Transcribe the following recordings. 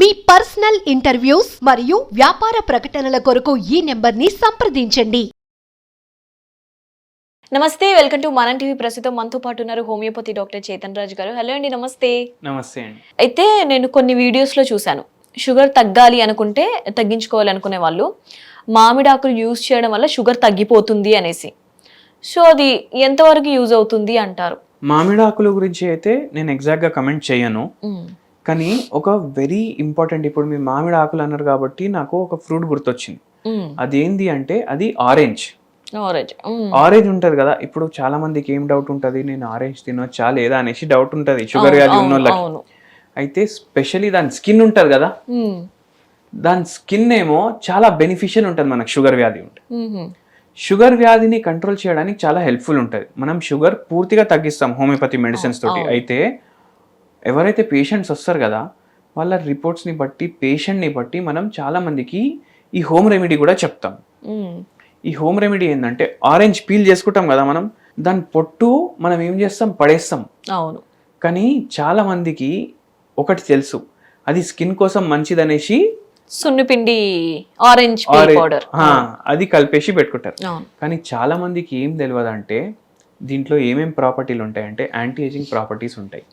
మీ personal interviews మరియు వ్యాపార ప్రకటనల కొరకు ఈ నెంబర్ని సంప్రదించండి. నమస్తే వెల్కమ్ టు మనం టీవీ. ప్రస్తుతం మనతో పాటు ఉన్నారు హోమియోపతి డాక్టర్ చేతన్ రాజు గారు. హలో అండి నమస్తే. నమస్తే అండి. అయితే నేను కొన్ని వీడియోస్లో చూశాను. షుగర్ తగ్గాలి అనుకుంటే తగ్గించుకోవాలి అనుకునే వాళ్ళు మామిడాకులు యూజ్ చేయడం వల్ల షుగర్ తగ్గిపోతుంది అనేసి. సో అది ఎంతవరకు యూజ్ అవుతుంది అంటారు? మామిడాకుల గురించి అయితే నేను ఎగ్జాక్ట్గా కమెంట్ చేయను. కానీ ఒక వెరీ ఇంపార్టెంట్ ఇప్పుడు మీరు మామిడి ఆకులు అన్నారు కాబట్టి నాకు ఒక ఫ్రూట్ గుర్తొచ్చింది. అదేంది అంటే అది ఆరెంజ్ ఆరెంజ్. ఆరెంజ్ ఉంటది కదా ఇప్పుడు చాలా మందికి ఏం డౌట్ ఉంటది నేను ఆరెంజ్ తినొచ్చా లేదా అనేసి డౌట్ ఉంటది షుగర్ వ్యాధి ఉన్న వాళ్ళకి అయితే స్పెషల్లీ దాని స్కిన్ ఉంటది కదా. దాని స్కిన్ ఏమో చాలా బెనిఫిషియల్ ఉంటుంది మనకు షుగర్ వ్యాధి ఉంటే. షుగర్ వ్యాధిని కంట్రోల్ చేయడానికి చాలా హెల్ప్ఫుల్ ఉంటుంది మనం షుగర్ పూర్తిగా తగ్గిస్తాం హోమియోపతి మెడిసిన్స్ తోటి. అయితే ఎవరైతే పేషెంట్స్ వస్తారు కదా వాళ్ళ రిపోర్ట్స్ని బట్టి పేషెంట్ని బట్టి మనం చాలా మందికి ఈ హోమ్ రెమెడీ కూడా చెప్తాం. మ్మ్. ఈ హోమ్ రెమెడీ ఏంటంటే ఆరెంజ్ పీల్ చేసుకుంటాం కదా మనం దాని పొట్టు మనం ఏం చేస్తాం? పడేస్తాం. అవును. కానీ చాలా మందికి ఒకటి తెలుసు అది స్కిన్ కోసం మంచిదనేసి సున్నిపిండి ఆరెంజ్ ఆరె- పౌడర్ అది కలిపేసి పెట్టుకుంటారు. కానీ చాలా మందికి ఏం తెలియదు అంటే దీంట్లో ఏమేం ప్రాపర్టీలు ఉంటాయంటే యాంటీ ఏజింగ్ ప్రాపర్టీస్ ఉంటాయి.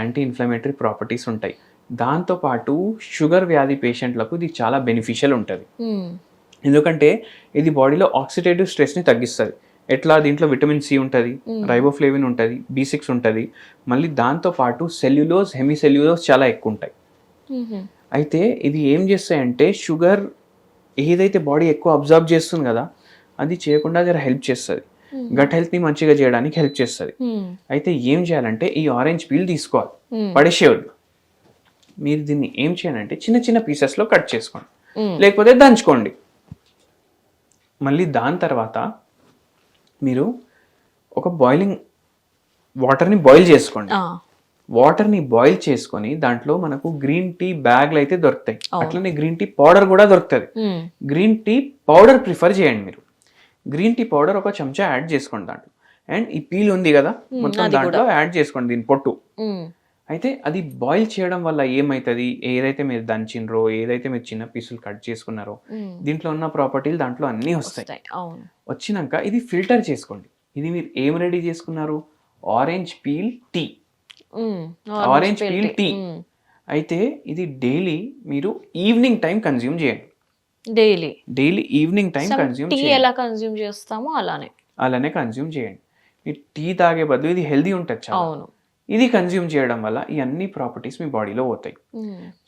యాంటీ ఇన్ఫ్లమేటరీ ప్రాపర్టీస్ ఉంటాయి. దాంతోపాటు షుగర్ వ్యాధి పేషెంట్లకు ఇది చాలా బెనిఫిషియల్ ఉంటుంది. ఎందుకంటే ఇది బాడీలో ఆక్సిడేటివ్ స్ట్రెస్ని తగ్గిస్తుంది. ఎట్లా? దీంట్లో విటమిన్ సి ఉంటుంది రైబోఫ్లేవిన్ ఉంటుంది బి సిక్స్ ఉంటుంది. మళ్ళీ దాంతోపాటు సెల్యులోజ్ హెమిసెల్యులోజ్ చాలా ఎక్కువ ఉంటాయి. అయితే ఇది ఏం చేస్తాయంటే షుగర్ ఏదైతే బాడీ ఎక్కువ అబ్జర్వ్ చేస్తుంది కదా అది చేయకుండా జర హెల్ప్ చేస్తుంది. గట్ హెల్త్ని మంచిగా చేయడానికి హెల్ప్ చేస్తుంది. మ్మ్. అయితే ఏం చేయాలంటే ఈ ఆరెంజ్ పీల్ తీసుకోవాలి. మ్మ్. పడేసేవద్దు మీరు దీన్ని ఏం చేయాలంటే చిన్న చిన్న పీసెస్లో కట్ చేసుకోండి. లేకపోతే దంచుకోండి. మళ్ళీ దాని తర్వాత మీరు ఒక బాయిలింగ్ వాటర్ని బాయిల్ చేసుకోండి. వాటర్ని బాయిల్ చేసుకొని దాంట్లో మనకు గ్రీన్ టీ బ్యాగ్లు అయితే దొరుకుతాయి. అట్లనే గ్రీన్ టీ పౌడర్ కూడా దొరుకుతుంది. గ్రీన్ టీ పౌడర్ ప్రిఫర్ చేయండి మీరు. గ్రీన్ టీ పౌడర్ ఒక చెంచా యాడ్ చేసుకోండి దాంట్లో. అండ్ ఈ పీల్ ఉంది కదా మొత్తం దాంట్లో యాడ్ చేసుకోండి దీని పొట్టు. అయితే అది బాయిల్ చేయడం వల్ల ఏమవుతుంది ఏదైతే మీరు దంచినరో ఏదైతే మీరు చిన్న పీసులు కట్ చేసుకున్నారో. దీంట్లో ఉన్న ప్రాపర్టీలు దాంట్లో అన్నీ వస్తాయి. వచ్చినాక ఇది ఫిల్టర్ చేసుకోండి. ఇది మీరు ఏం రెడీ చేసుకున్నారు? Orange peel tea. Orange peel tea. అయితే ఇది డైలీ మీరు ఈవినింగ్ టైం కన్జ్యూమ్ చేయండి. Daily. Daily evening time consume tea ఎలా కన్జ్యూమ్ చేస్తామో అలానే. అలానే కన్జ్యూమ్ చేయండి. మీరు టీ తాగే బదులు ఇది హెల్దీ ఉంటుంది చాలా. అవును. ఇది కన్జ్యూమ్ చేయడం వల్ల ఈ అన్ని ప్రాపర్టీస్ మీ బాడీలో పోతాయి.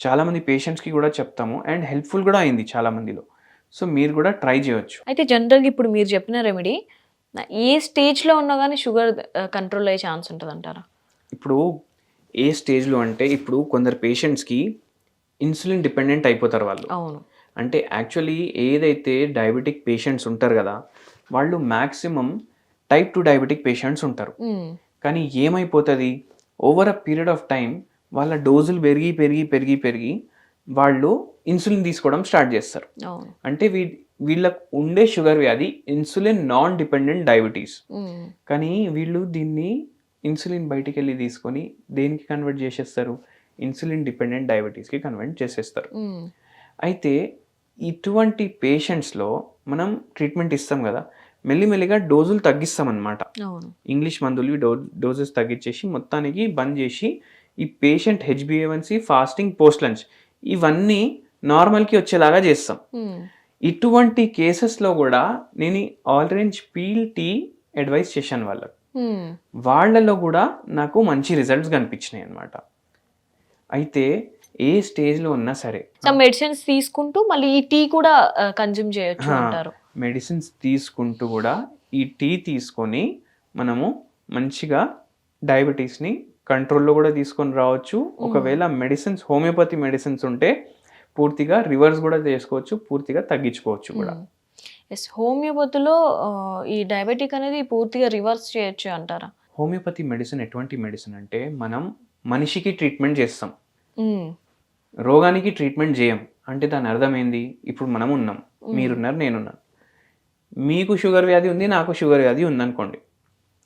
చాలా మంది పేషెంట్స్కి కూడా చెప్తాము అండ్ హెల్ప్ఫుల్ కూడా అయింది చాలా మందిలో. సో మీరు కూడా ట్రై చేయొచ్చు. అయితే జనరల్గా ఇప్పుడు మీరు చెప్పిన రెమెడీ ఏ స్టేజ్లో ఉన్నా కానీ షుగర్ కంట్రోల్ అయ్యే ఛాన్స్ ఉంటుంది అంటారా ఇప్పుడు ఏ స్టేజ్లో అంటే ఇప్పుడు కొందరు పేషెంట్స్కి ఇన్సులిన్ డిపెండెంట్ అయిపోతారు వాళ్ళు. అవును. అంటే యాక్చువల్లీ ఏదైతే డయాబెటిక్ పేషెంట్స్ ఉంటారు కదా వాళ్ళు maximum type two diabetic patients ఉంటారు. మ్మ్. కానీ ఏమైపోతుంది? Over a period of time వాళ్ళ డోజులు పెరిగి పెరిగి పెరిగి పెరిగి వాళ్ళు ఇన్సులిన్ తీసుకోవడం స్టార్ట్ చేస్తారు. అంటే వీ వీళ్ళకు ఉండే షుగర్ వ్యాధి ఇన్సులిన్ నాన్ డిపెండెంట్ డయాబెటీస్. కానీ వీళ్ళు దీన్ని ఇన్సులిన్ బయటికి వెళ్ళి తీసుకొని దేనికి కన్వర్ట్ చేసేస్తారు? ఇన్సులిన్ డిపెండెంట్ డయాబెటీస్కి కన్వర్ట్ చేసేస్తారు. మ్మ్. అయితే ఇటువంటి పేషెంట్స్లో మనం ట్రీట్మెంట్ ఇస్తాం కదా మెల్లిమెల్లిగా డోజులు తగ్గిస్తాం అన్నమాట అవును. ఇంగ్లీష్ మందులు డో డోసెస్ తగ్గించేసి మొత్తానికి బంద్ చేసి ఈ patient H B A one C fasting post lunch ఇవన్నీ నార్మల్కి వచ్చేలాగా చేస్తాం. ఇటువంటి కేసెస్లో కూడా నేను ఆరెంజ్ పీల్ టీ అడ్వైస్ చేశాను వాళ్ళకు. మ్మ్. వాళ్ళలో కూడా నాకు మంచి రిజల్ట్స్ కనిపించినాయి అన్నమాట అయితే ఏ స్టేజ్లో ఉన్నా సరే. మెడిసిన్స్ తీసుకుంటూ మళ్ళీ ఈ టీ కూడా కన్జ్యూమ్ చేయొచ్చు అంటారు. మెడిసిన్స్ తీసుకుంటూ కూడా ఈ టీ తీసుకొని మనము మంచిగా డయాబెటీస్ని కంట్రోల్లో కూడా తీసుకొని రావచ్చు. ఒకవేళ మెడిసిన్స్ హోమియోపతి మెడిసిన్స్ ఉంటే పూర్తిగా రివర్స్ కూడా చేసుకోవచ్చు పూర్తిగా తగ్గించుకోవచ్చు కూడా. ఎస్ హోమియోపతిలో ఆ, ఈ డయాబెటిక్ అనేది పూర్తిగా రివర్స్ చేయొచ్చు అంటారా? హోమియోపతి మెడిసిన్ ఎటువంటి మెడిసిన్ అంటే మనం మనిషికి ట్రీట్మెంట్ చేస్తాం. మ్మ్. రోగానికి ట్రీట్మెంట్ చేయం. అంటే దాని అర్థం ఏంది ఇప్పుడు మనం ఉన్నాం. మీరున్నారు నేనున్నాను. మీకు షుగర్ వ్యాధి ఉంది నాకు షుగర్ వ్యాధి ఉందనుకోండి.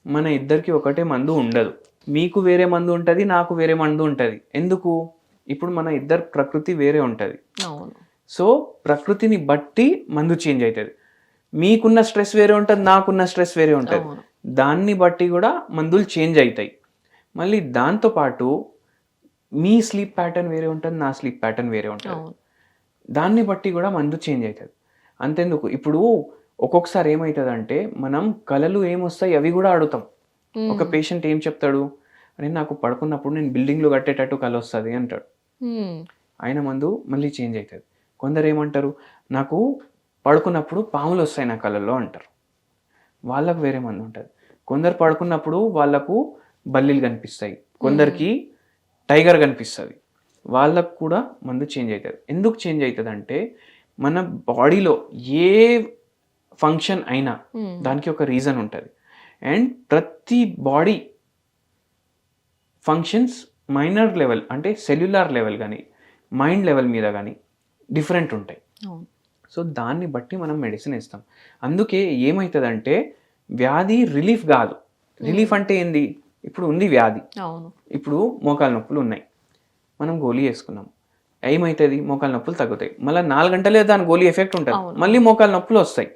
మన ఇద్దరికి ఒకటే మందు ఉండదు. మీకు వేరే మందు ఉంటుంది నాకు వేరే మందు ఉంటుంది. ఎందుకు? ఇప్పుడు మన ఇద్దరు ప్రకృతి వేరే ఉంటుంది. సో ప్రకృతిని బట్టి మందు చేంజ్ అవుతుంది మీకున్న స్ట్రెస్ వేరే ఉంటుంది నాకున్న స్ట్రెస్ వేరే ఉంటుంది. దాన్ని బట్టి కూడా మందులు చేంజ్ అవుతాయి మళ్ళీ దాంతోపాటు మీ స్లీప్ ప్యాటర్న్ వేరే ఉంటుంది నా స్లీప్ ప్యాటర్న్ వేరే ఉంటుంది. దాన్ని బట్టి కూడా మందు చేంజ్ అవుతుంది. అంతెందుకు? ఇప్పుడు ఒక్కొక్కసారి ఏమవుతుంది అంటే మనం కళలు ఏమొస్తాయి అవి కూడా అడుగుతాం. ఒక పేషెంట్ ఏం చెప్తాడు? అరే నాకు పడుకున్నప్పుడు నేను బిల్డింగ్లు కట్టేటట్టు కళ వస్తుంది అంటాడు. ఆయన మందు మళ్ళీ చేంజ్ అవుతుంది. కొందరు ఏమంటారు? నాకు పడుకున్నప్పుడు పాములు వస్తాయి నా కళల్లో అంటారు. వాళ్ళకు వేరే మందు ఉంటుంది. కొందరు పడుకున్నప్పుడు వాళ్ళకు బల్లీలు కనిపిస్తాయి. కొందరికి టైగర్ కనిపిస్తుంది. వాళ్ళకు కూడా మందు చేంజ్ అవుతుంది ఎందుకు చేంజ్ అవుతుంది అంటే మన బాడీలో ఏ ఫంక్షన్ అయినా మ్మ్. దానికి ఒక రీజన్ ఉంటుంది. అండ్ ప్రతి బాడీ ఫంక్షన్స్ మైనర్ లెవెల్ అంటే సెల్యులార్ లెవెల్ కానీ మైండ్ లెవెల్ మీద కానీ డిఫరెంట్ ఉంటాయి. సో దాన్ని బట్టి మనం మెడిసిన్ ఇస్తాం అందుకే ఏమవుతుందంటే వ్యాధి రిలీఫ్ కాదు. రిలీఫ్ అంటే ఏంది? ఇప్పుడు ఉంది వ్యాధి. అవును. ఇప్పుడు మోకాలు నొప్పులు ఉన్నాయి. మనం గోళీ వేసుకున్నాం. ఏమవుతుంది మోకాలు నొప్పులు తగ్గుతాయి. మళ్ళీ నాలుగు గంటలే దాని గోళీ ఎఫెక్ట్ ఉంటుంది. మళ్ళీ మోకాలు నొప్పులు వస్తాయి.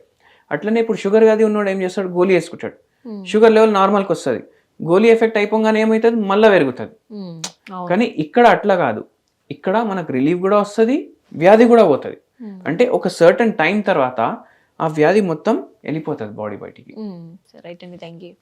అట్లనే ఇప్పుడు షుగర్ వ్యాధి ఉన్నోడు ఏం చేస్తాడు? గోళీ వేసుకుంటాడు. షుగర్ లెవెల్ నార్మల్కి వస్తుంది. గోళీ ఎఫెక్ట్ అయిపోగానే ఏమవుతుంది మళ్ళీ పెరుగుతుంది. కానీ ఇక్కడ అట్లా కాదు. ఇక్కడ మనకు రిలీఫ్ కూడా వస్తుంది వ్యాధి కూడా పోతుంది. అంటే ఒక సర్టన్ టైం తర్వాత ఆ వ్యాధి మొత్తం వెళ్ళిపోతుంది బాడీ బయటికి. రైట్ అండి. Thank you